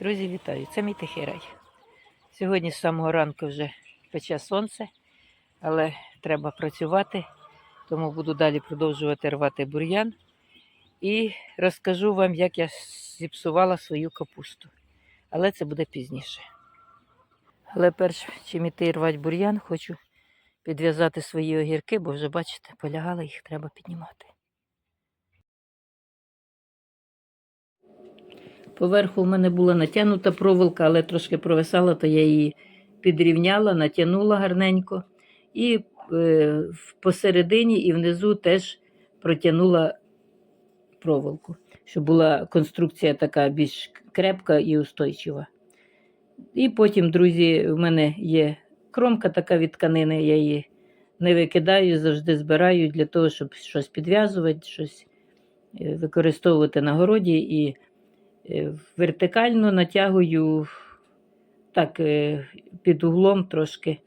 Друзі, вітаю! Це мій тихий рай. Сьогодні з самого ранку вже пече сонце, але треба працювати, тому буду далі продовжувати рвати бур'ян. І розкажу вам, як я зіпсувала свою капусту. Але це буде пізніше. Але перш чим іти рвати бур'ян, хочу підв'язати свої огірки, бо вже, бачите, полягали, їх треба піднімати. Поверху в мене була натягнута проволока, але трошки провисала, то я її підрівняла, натягнула гарненько. І е, посередині і внизу теж протягнула проволоку, щоб була конструкція така більш крепка і устойчива. І потім, друзі, в мене є кромка така від тканини, я її не викидаю, завжди збираю для того, щоб щось підв'язувати, щось е, використовувати на городі. І вертикально натягую так, е, під углом трошки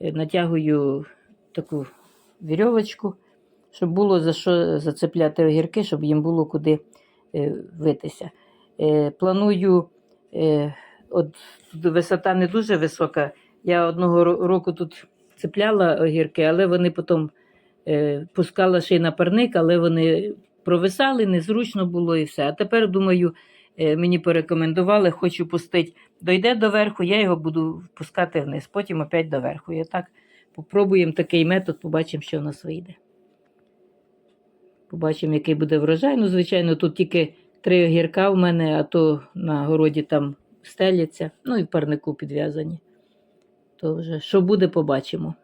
е, натягую таку вірьовочку, щоб було за що зацепляти огірки, щоб їм було куди е, витися. Е, Планую, е, от висота не дуже висока. Я одного року тут цепляла огірки, але вони потім е, пускала ще й на парник, але вони провисали, незручно було і все. А тепер, думаю, е, мені порекомендували, хочу пустити, дойде до верху, я його буду пускати вниз, потім опять до верху. І так попробуємо такий метод, побачимо, що в нас вийде. Побачимо, який буде врожай. Ну, звичайно, тут тільки три огірка в мене, а то на городі там стеляться, ну і парнику підв'язані. То вже що буде, побачимо.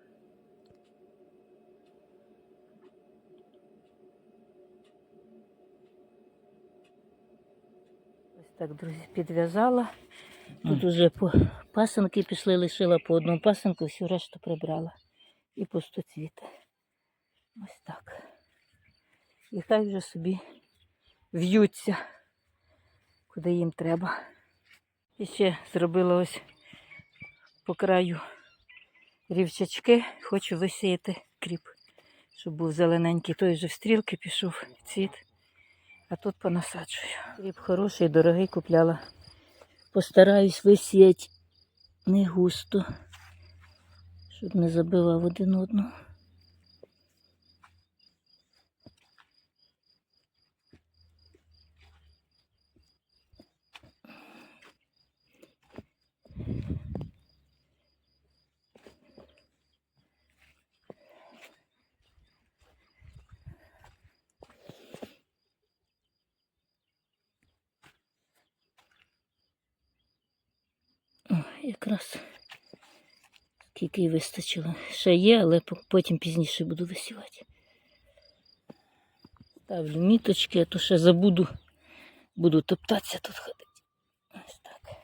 Ось так, друзі, підв'язала. Тут уже по пасенки пішли, лишила по одному пасенку, всю решту прибрала. І пустоцвіти. Ось так. І хай вже собі в'ються, куди їм треба. І ще зробила ось по краю рівчачки. Хочу висіяти кріп, щоб був зелененький. Той вже в стрілки пішов цвіт. А тут понасаджую. Хліб хороший, дорогий купляла. Постараюсь висіяти не густо, щоб не забивав один одного. О, якраз скільки вистачило. Ще є, але потім пізніше буду висівати. Ставлю міточки, а то ще забуду. Буду топтатися тут ходити. Ось так.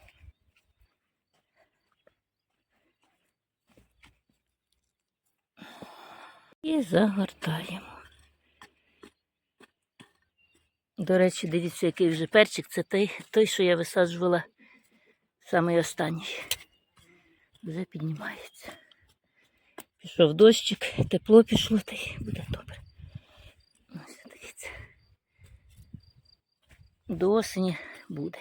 І загортаємо. До речі, дивіться, який вже перчик. Це той, той що я висаджувала Самий останній. Вже піднімається. Пішов дощик, тепло пішло, та й буде добре. Ось дивіться. До осені буде.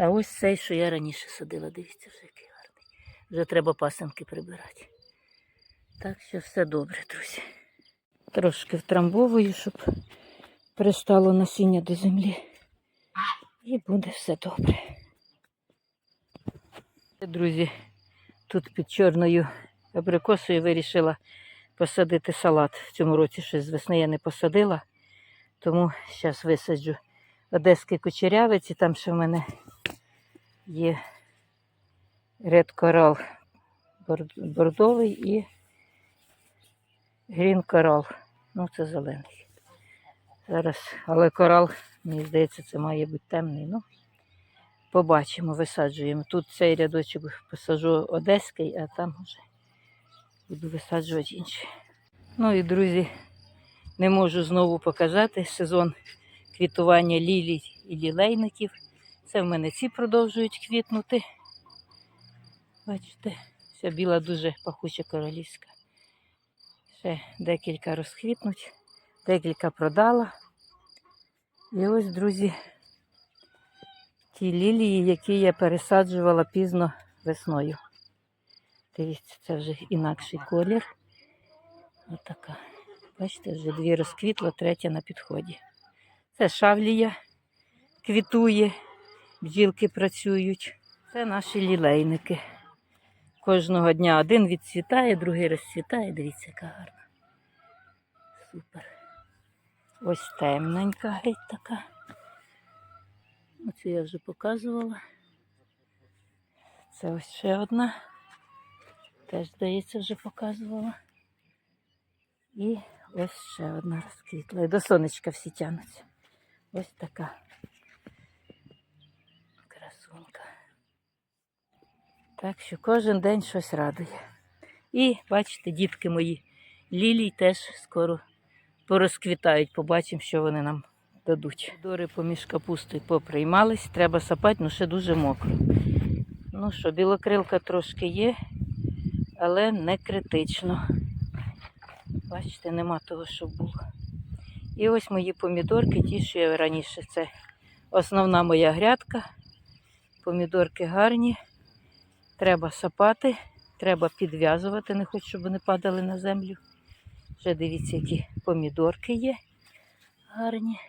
А ось цей, що я раніше садила, дивіться, вже який гарний. Вже треба пасенки прибирати. Так що все добре, друзі. Трошки втрамбовую, щоб пристало насіння до землі. І буде все добре. Друзі, тут під чорною абрикосою вирішила посадити салат. В цьому році щось з весни я не посадила, тому зараз висаджу одеський кучерявець, і там ще в мене є ред корал бордовий і грін корал. Ну, це зелений. Зараз, але корал, мені здається, це має бути темний. Ну, побачимо, висаджуємо. Тут цей рядочок посаджу одеський, а там вже буду висаджувати інші. Ну і, друзі, не можу знову показати сезон квітування лілій і лілейників. Це в мене ці продовжують квітнути. Бачите, вся біла дуже пахуча королівська. Ще декілька розквітнуть, декілька продала. І ось, друзі, ті лілії, які я пересаджувала пізно весною. Дивіться, це вже інакший колір. Отака. Бачите, вже дві розквітла, третя на підході. Це шавлія квітує, бджілки працюють. Це наші лілейники. Кожного дня один відцвітає, другий розцвітає. Дивіться, яка гарна. Супер. Ось темненька геть така. Оцю я вже показувала. Це ось ще одна. Теж, здається, вже показувала. І ось ще одна розквітла. І до сонечка всі тянуться. Ось така красунька. Так що кожен день щось радує. І бачите, дітки мої, лілій теж скоро порозквітають. Побачимо, що вони нам дадуть. Дори поміж капустою поприймались, треба сапати, ну ще дуже мокро. Ну що, білокрилка трошки є, але не критично. Бачите, нема того, що було. І ось мої помідорки, ті, що я раніше. Це основна моя грядка. Помідорки гарні. Треба сапати, треба підв'язувати, не хочу, щоб вони падали на землю. Вже дивіться, які помідорки є гарні.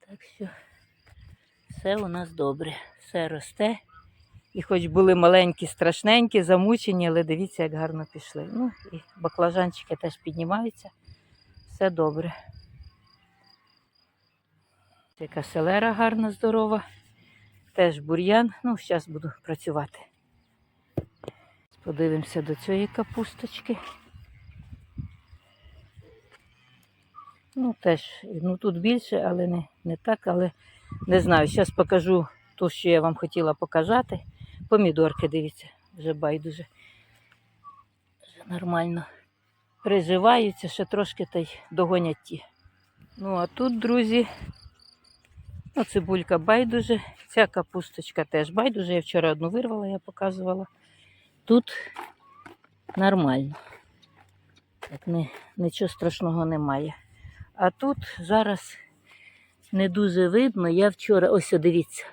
Так що все у нас добре, все росте. І хоч були маленькі, страшненькі, замучені, але дивіться, як гарно пішли. Ну і баклажанчики теж піднімаються. Все добре. Яка селера гарна, здорова. Теж бур'ян. Ну, зараз буду працювати. Подивимося до цієї капусточки. Ну, теж, ну тут більше, але не, не так, але не знаю. Зараз покажу те, що я вам хотіла показати. Помідорки, дивіться, вже байдуже. Вже нормально приживаються, ще трошки та й догонять ті. Ну, а тут, друзі, ну, цибулька байдуже, ця капусточка теж байдуже. Я вчора одну вирвала, я показувала. Тут нормально. Так, не, нічого страшного немає. А тут зараз не дуже видно. Я вчора, ось дивіться,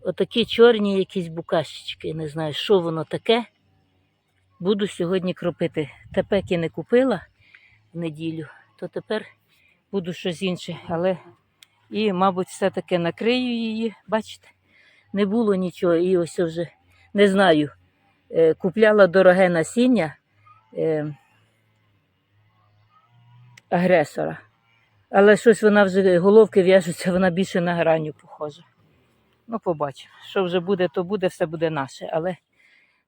отакі чорні якісь букашечки. Не знаю, що воно таке. Буду сьогодні кропити. Тепеки не купила в неділю, то тепер буду щось інше. Але і, мабуть, все-таки накрию її. Бачите, не було нічого. І ось вже не знаю. е, Купляла дороге насіння. Агресора. Але щось вона вже головки в'яжуться, вона більше на граню похожа. Ну, побачимо. Що вже буде, то буде, все буде наше. Але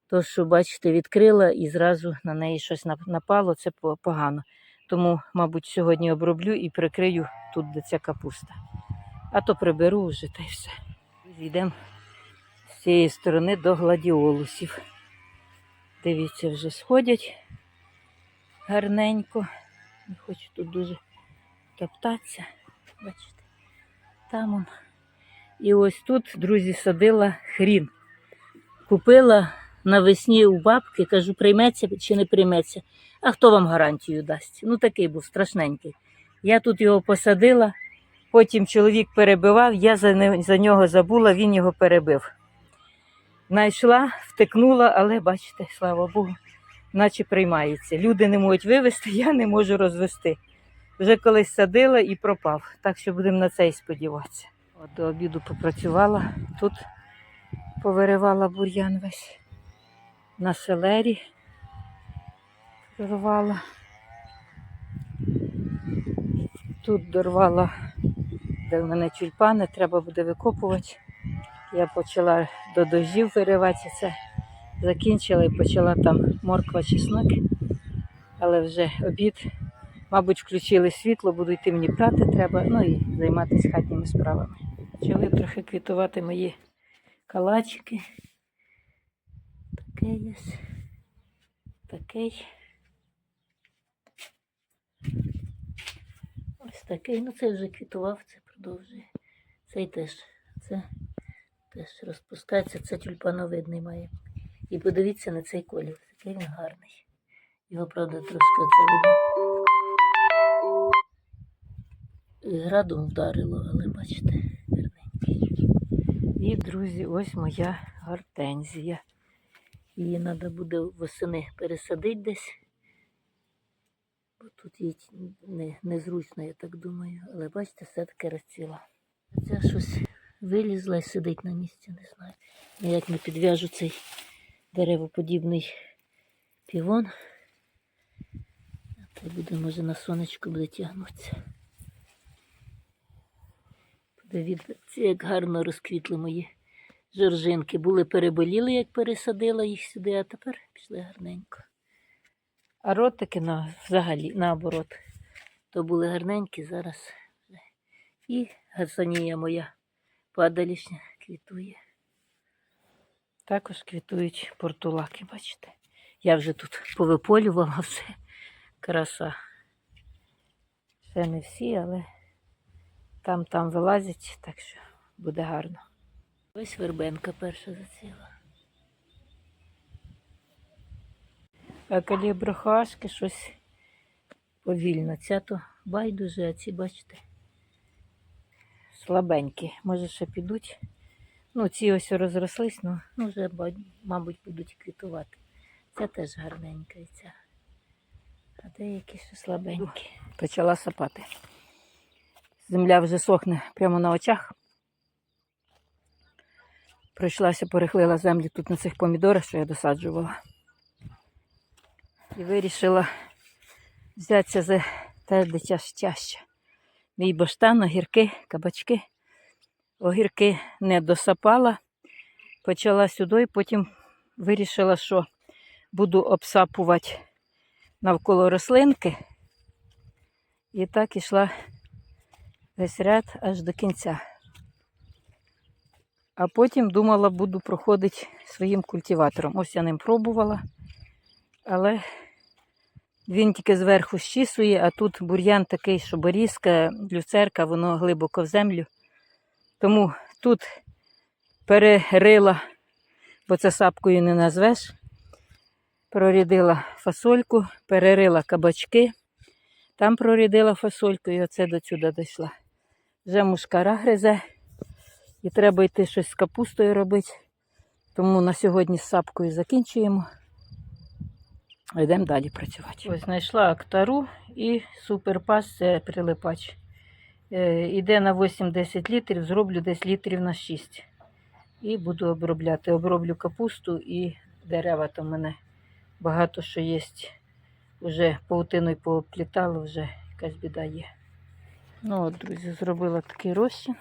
то, що, бачите, відкрила і зразу на неї щось напало, це погано. Тому, мабуть, сьогодні оброблю і прикрию тут, де ця капуста. А то приберу вже та й все. Йдемо з цієї сторони до гладіолусів. Дивіться, вже сходять гарненько. Не хочу тут дуже топтатися. Бачите, там он. І ось тут, друзі, садила хрін. Купила навесні у бабки, кажу, прийметься чи не прийметься. А хто вам гарантію дасть? Ну такий був страшненький. Я тут його посадила, потім чоловік перебивав, я за, нього забула, він його перебив. Найшла, втекнула, але бачите, слава Богу, наче приймається. Люди не можуть вивезти, я не можу розвести. Вже колись садила і пропав. Так що будемо на це і сподіватися. От до обіду попрацювала, тут повиривала бур'ян весь. На селері прорвала. Тут дорвала, де в мене тюльпани, треба буде викопувати. Я почала до дождів виривати це закінчила і почала там морква чеснок, але вже обід. Мабуть, включили світло, буду йти мені прати треба, ну і займатися хатніми справами. Почали трохи квітувати мої калачики. Такий є. Такий. Ось такий. Ну це вже квітував, це продовжує. Цей теж. Це теж розпускається, це тюльпановидний має. І подивіться на цей колір. Він гарний. Його, правда, трошки це видно. градом вдарило, але бачите, гарненький. І, друзі, ось моя гортензія. Її треба буде восени пересадити десь. Бо тут їй не, незручно, я так думаю. Але бачите, все таки розціла. Ця щось вилізла і сидить на місці, не знаю. Ніяк не підв'яжу цей деревоподібний півон. А то буде, може, на сонечку буде тягнутися. Подивіться, як гарно розквітли мої жоржинки. Були переболіли, як пересадила їх сюди, а тепер пішли гарненько. А ротики на, взагалі наоборот. То були гарненькі, зараз. І гарсанія моя падалішня квітує. Також квітують портулаки, бачите. Я вже тут повиполювала все. Краса. Ще не всі, але там там вилазять, так що буде гарно. Ось вербенка перша заціла. А каліброхашки щось повільно. Ця то байдуже, а ці, бачите, слабенькі. Може ще підуть. Ну, ці ось розрослись, ну, ну вже, мабуть, будуть квітувати. Ця теж гарненька і ця. А деякі ще слабенькі. Почала сапати. Земля вже сохне прямо на очах. Пройшлася, перехлила землю тут на цих помідорах, що я досаджувала. І вирішила взятися за те, де чаще. Мій баштан, огірки, кабачки. Огірки не досапала. Почала сюди, потім вирішила, що буду обсапувати навколо рослинки. І так ішла весь ряд аж до кінця. А потім думала, буду проходити своїм культиватором. Ось я ним пробувала, але він тільки зверху щісує, а тут бур'ян такий, що борізка, люцерка, воно глибоко в землю. Тому тут перерила, бо це сапкою не назвеш. Прорядила фасольку, перерила кабачки, там прорядила фасольку і оце до сюди дійшла. Вже мушкара гризе. І треба йти щось з капустою робити. Тому на сьогодні з сапкою закінчуємо. Йдемо далі працювати. Ось знайшла актару і суперпас це прилипач. Е, Іде на 8-10 літрів, зроблю десь літрів на 6. І буду обробляти. Оброблю капусту і дерева там мене багато що є. Уже паутиною поплітало, вже якась біда є. Ну от, друзі, зробила такий розчин.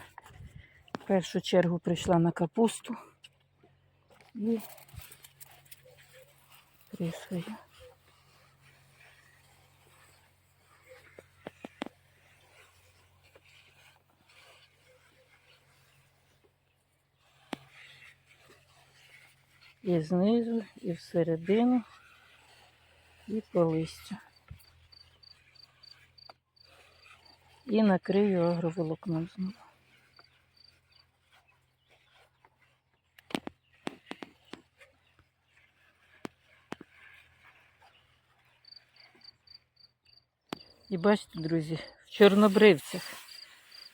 В першу чергу прийшла на капусту і присвою. І знизу, і всередину, і по листю. І накрию агроволокном знову. І бачите, друзі, в чорнобривцях.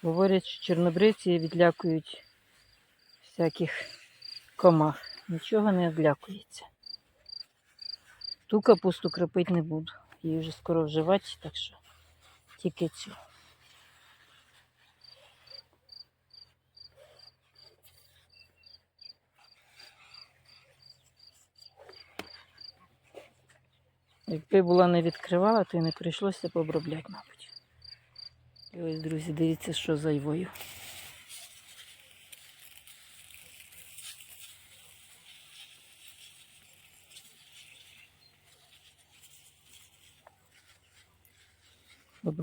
Говорять, що чорнобривці відлякують всяких комах. Нічого не відлякується. Ту капусту кропити не буду. Її вже скоро вживати, так що тільки цю. Якби була не відкривала, то й не прийшлося б обробляти, мабуть. І ось, друзі, дивіться, що за йвою.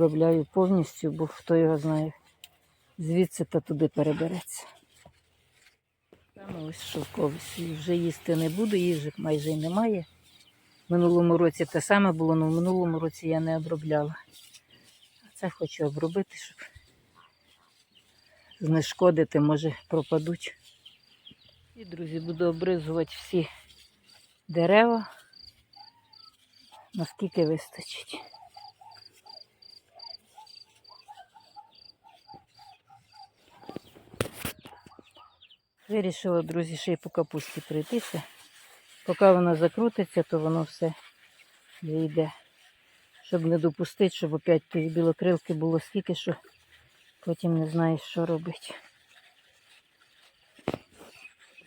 Обробляю повністю, бо хто його знає, звідси та туди перебереться. Саме ось шовковий. Вже їсти не буду, її майже й немає. В минулому році те саме було, але в минулому році я не обробляла. А це хочу обробити, щоб знешкодити, може пропадуть. І, друзі, буду обризувати всі дерева, наскільки вистачить. Вирішила, друзі, ще й по капусті пройтися. Поки вона закрутиться, то воно все вийде. Щоб не допустити, щоб опять тієї білокрилки було скільки, що потім не знаєш, що робити.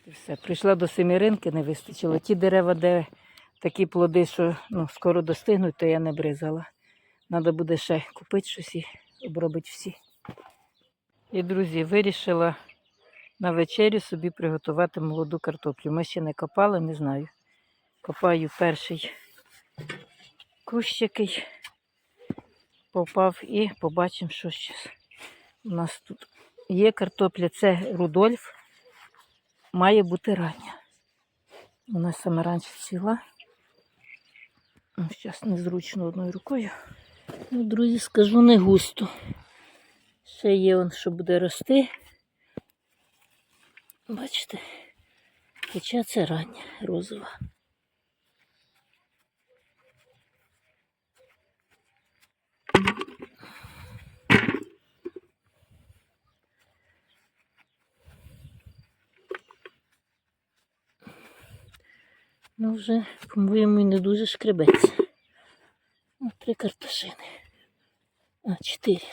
І все. Прийшла до семіринки, не вистачило. Ті дерева, де такі плоди, що ну, скоро достигнуть, то я не бризала. Треба буде ще купити щось і обробити всі. І, друзі, вирішила на вечерю собі приготувати молоду картоплю. Ми ще не копали, не знаю. Копаю перший кущ, який попав, і побачимо, що ще у нас тут є картопля. Це Рудольф. Має бути рання. Вона саме раніше ціла. Зараз незручно одною рукою. Ну, друзі, скажу не густо. Ще є що буде рости. Бачите, хоча це рання розова. Ну, вже, по-моєму, і не дуже шкребеться. О, три картошини. А, чотири.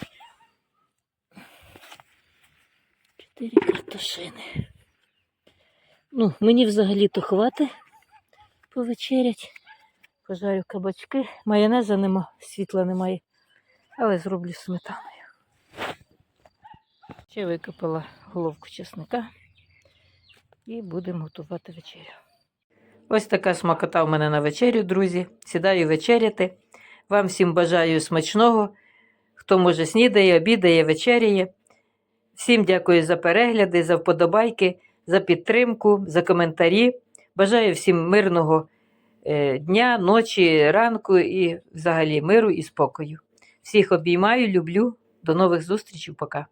Чотири картошини. Ну, мені взагалі-то хватить повечерять. Пожарю кабачки. Майонеза нема, світла немає. Але зроблю сметаною. Ще викопала головку чесника. І будемо готувати вечерю. Ось така смакота в мене на вечерю, друзі. Сідаю вечеряти. Вам всім бажаю смачного. Хто може снідає, обідає, вечеряє. Всім дякую за перегляди, за вподобайки, за підтримку, за коментарі. Бажаю всім мирного е, дня, ночі, ранку і взагалі миру і спокою. Всіх обіймаю, люблю. До нових зустрічей. Пока.